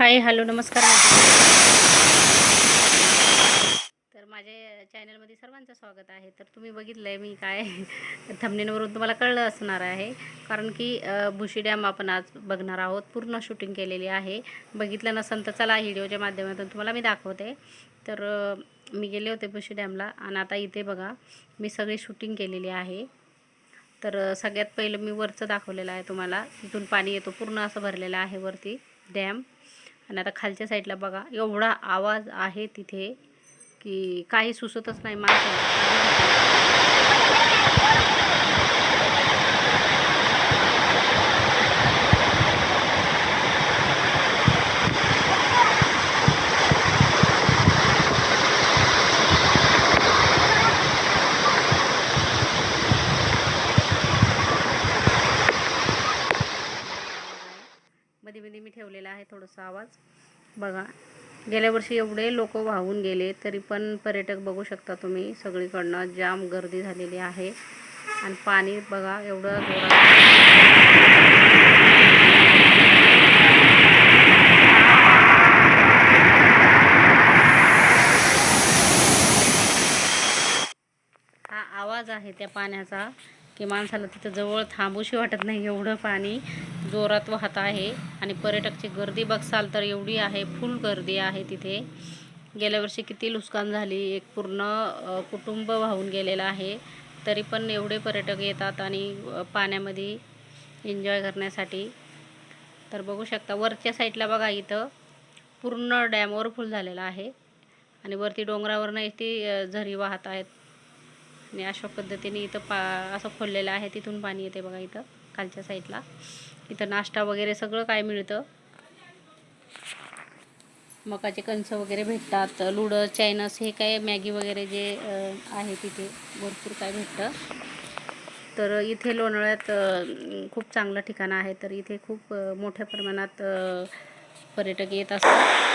Hi hello नमस्कार तर माझ्या चॅनलमध्ये सर्वांचं स्वागत आहे. तर तुम्ही बघितलं आहे मी काय थमनेवरून तुम्हाला कळलं असणार आहे. कारण की भुशी डॅम आपण आज बघणार आहोत. पूर्ण शूटिंग केलेली आहे. बघितलं नसेल तर चला व्हिडिओच्या माध्यमातून तुम्हाला मी दाखवते. तर मी गेले होते भुशी डॅमला आणि आता इथे बघा मी सगळी शूटिंग केलेली आहे. तर सगळ्यात पहिलं मी वरचं दाखवलेलं आहे तुम्हाला. तिथून पाणी येतो. पूर्ण असं भरलेलं आहे वरती डॅम. आणि आता खालच्या साईडला बघा एवढा आवाज आहे तिथे की काही सुचतच नाही माणसाला. मध्ये मध्ये मी ठेवलेला आहे थोडासा आवाज. बघा गेल्या वर्षी एवढे लोक वाहून गेले तरी पण पर्यटक बघू शकता तुम्ही सगळीकडनं जाम गर्दी झालेली आहे. आणि पाणी बघा एवढं जोरात. हा आवाज आहे त्या पाण्याचा. की माणसाला तिथं जवळ थांबूशी वाटत नाही एवढं पाणी जोरात वाहत आहे. आणि पर्यटकची गर्दी बघसाल तर एवढी आहे फुल गर्दी आहे तिथे. गेल्या वर्षी किती नुकसान झाली एक पूर्ण कुटुंब वाहून गेलेलं आहे. तरी पण एवढे पर्यटक येतात आणि पाण्यामध्ये एन्जॉय करण्यासाठी. तर बघू शकता वरच्या साईडला बघा इथं पूर्ण डॅमवर फुल झालेला आहे. आणि वरती डोंगरावरनं इथे झरी वाहत आहेत. आणि अशा पद्धतीने इथं पा असं खोललेलं आहे. तिथून पाणी येते बघा इथं खालच्या साईडला. इथं नाश्ता वगैरे सगळं काय मिळतं? मकाचे कणसं वगैरे भेटतात लुडं चायनस हे काय मॅगी वगैरे जे आहे तिथे भरपूर काय भेटतं. तर इथे लोणावळ्यात खूप चांगलं ठिकाण आहे. तर इथे खूप मोठ्या प्रमाणात पर्यटक येत असतात.